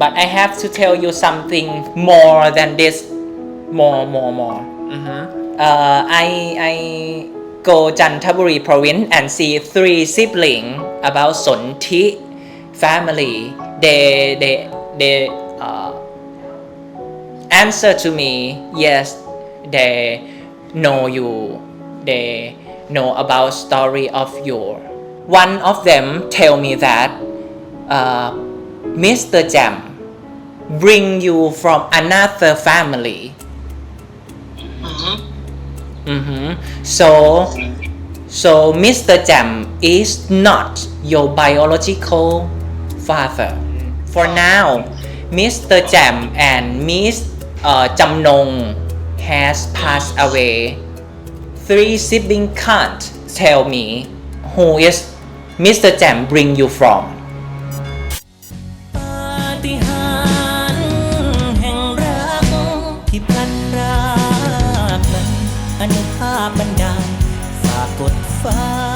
but I have to tell you something more than this. More more more. Uh, I I go Jantaburi province and see three siblings about Sonti family. They they they uh, answer to me yes they know you. They know about story of your. One of them tell me that uh, Mr. Jam bring you from another family mm-hmm. so so Mr. Jam is not your biological father for now Mr. Jam and Miss uh, Jamnong has passed away three siblings can't tell me who is Mr. Jam bring you from อนุภาพบันดาลฝากกดฟ้า